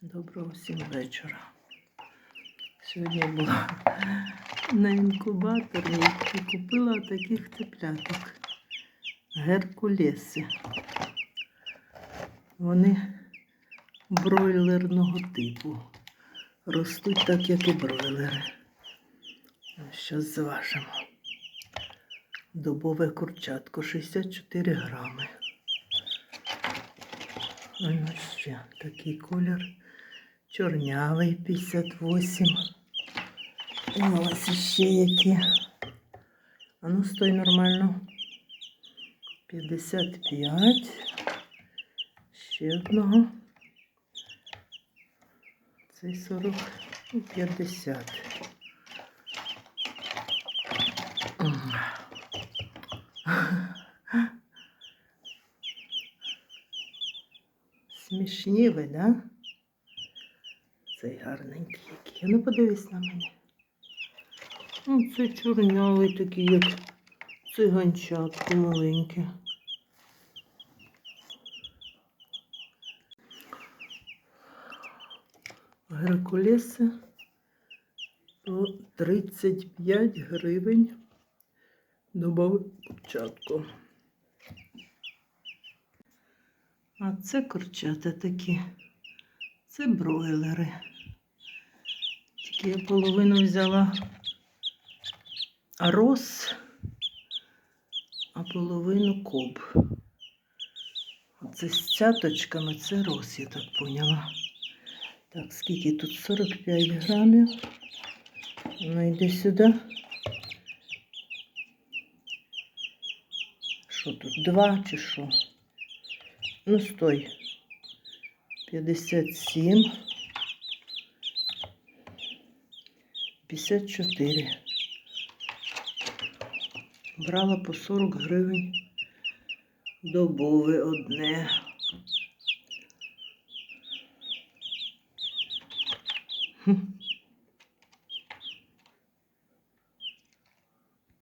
Доброго всім вечора. Сьогодні була на інкубаторі і купила таких цепляток. Геркулеси. Вони бройлерного типу. Ростуть так, як і бройлери. Зараз зважимо. Добове курчатко 64 грами. Ну ще такий колір. Чорнявий 58. І ось ще які. А ну стой нормально. 55. Ще одного. Цей 40 і 50. М. Смішні ви, да? Цей гарненький який. Ну подивись на мене. Ну, чорнявий такий, як циганчатко маленьке. Геркулеси по 35 гривень. Добавив курчатку. А це курчата такі. Це бройлери. Тільки я половину взяла роз, а половину коб. Оце з цяточками це роз, я так поняла. Так, скільки тут 45 грамів. Ну йди сюди. Що тут? Два чи що? Ну, стой. 57. 54. Брала по 40 гривень добове одне. Хм.